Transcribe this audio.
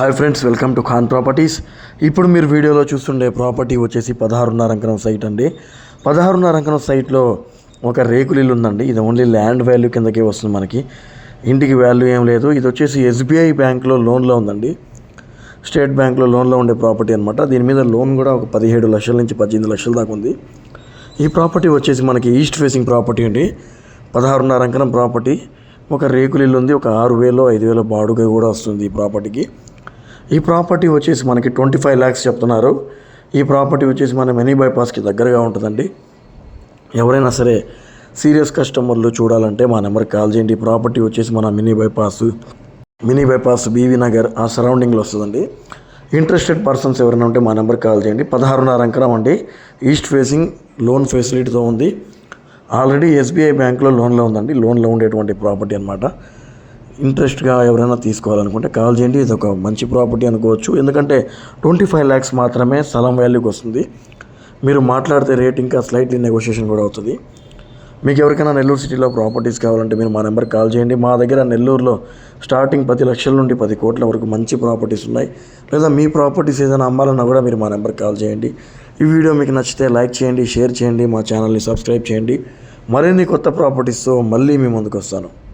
Hi friends welcome to Khan properties. ఇప్పుడు మీరు వీడియోలో చూస్తుండే ప్రాపర్టీ వచ్చేసి పదహారున్నర అంకణం సైట్ అండి. పదహారున్నర అంకణం సైట్లో ఒక రేకులు ఇల్లు ఉందండి. ఇది ఓన్లీ ల్యాండ్ వాల్యూ కిందకే వస్తుంది మనకి. ఇంటికి వాల్యూ ఏం లేదు. ఇది వచ్చేసి ఎస్బీఐ బ్యాంక్లో లోన్లో ఉందండి. స్టేట్ బ్యాంక్లో లోన్లో ఉండే ప్రాపర్టీ అనమాట దీని మీద లోన్ కూడా ఒక పదిహేడు లక్షల నుంచి పద్దెనిమిది లక్షల దాకా ఉంది. ఈ ప్రాపర్టీ వచ్చేసి మనకి ఈస్ట్ ఫేసింగ్ ప్రాపర్టీ అండి. పదహారున్నర అంకణం ప్రాపర్టీ. ఒక రేకులు ఇల్లు ఉంది. ఒక ఆరు వేలు ఐదు వేల బాడుగ కూడా వస్తుంది ఈ ప్రాపర్టీకి. ఈ ప్రాపర్టీ వచ్చేసి మనకి ట్వంటీ ఫైవ్ ల్యాక్స్ చెప్తున్నారు. ఈ ప్రాపర్టీ వచ్చేసి మన మినీ బైపాస్కి దగ్గరగా ఉంటుందండి. ఎవరైనా సరే సీరియస్ కస్టమర్లు చూడాలంటే మా నెంబర్కి కాల్ చేయండి. ప్రాపర్టీ వచ్చేసి మన mini bypass mini bypass BV Nagar ఆ సరౌండింగ్లో వస్తుందండి. ఇంట్రెస్టెడ్ పర్సన్స్ ఎవరైనా ఉంటే మా నెంబర్కి కాల్ చేయండి. పదహారున్నర అంకరం అండి. ఈస్ట్ ఫేసింగ్ లోన్ ఫెసిలిటీతో ఉంది. ఆల్రెడీ ఎస్బీఐ బ్యాంక్లో లోన్లో ఉందండి. లోన్లో ఉండేటువంటి ప్రాపర్టీ అనమాట ఇంట్రెస్ట్గా ఎవరైనా తీసుకోవాలనుకుంటే కాల్ చేయండి. ఇది ఒక మంచి ప్రాపర్టీ అనుకోవచ్చు. ఎందుకంటే ట్వంటీ ఫైవ్ ల్యాక్స్ మాత్రమే స్థలం వాల్యూకి వస్తుంది. మీరు మాట్లాడితే రేట్ ఇంకా స్లైట్లీ నెగోషియేషన్ కూడా అవుతుంది. మీకు ఎవరికైనా నెల్లూరు సిటీలో ప్రాపర్టీస్ కావాలంటే మీరు మా నెంబర్ కాల్ చేయండి. మా దగ్గర నెల్లూరులో స్టార్టింగ్ పది లక్షల నుండి పది కోట్ల వరకు మంచి ప్రాపర్టీస్ ఉన్నాయి. లేదా మీ ప్రాపర్టీస్ ఏదైనా అమ్మాలన్నా కూడా మీరు మా నెంబర్కి కాల్ చేయండి. ఈ వీడియో మీకు నచ్చితే లైక్ చేయండి షేర్ చేయండి మా ఛానల్ని సబ్స్క్రైబ్ చేయండి. మరిన్ని కొత్త ప్రాపర్టీస్తో మళ్ళీ మీ ముందుకు వస్తాను.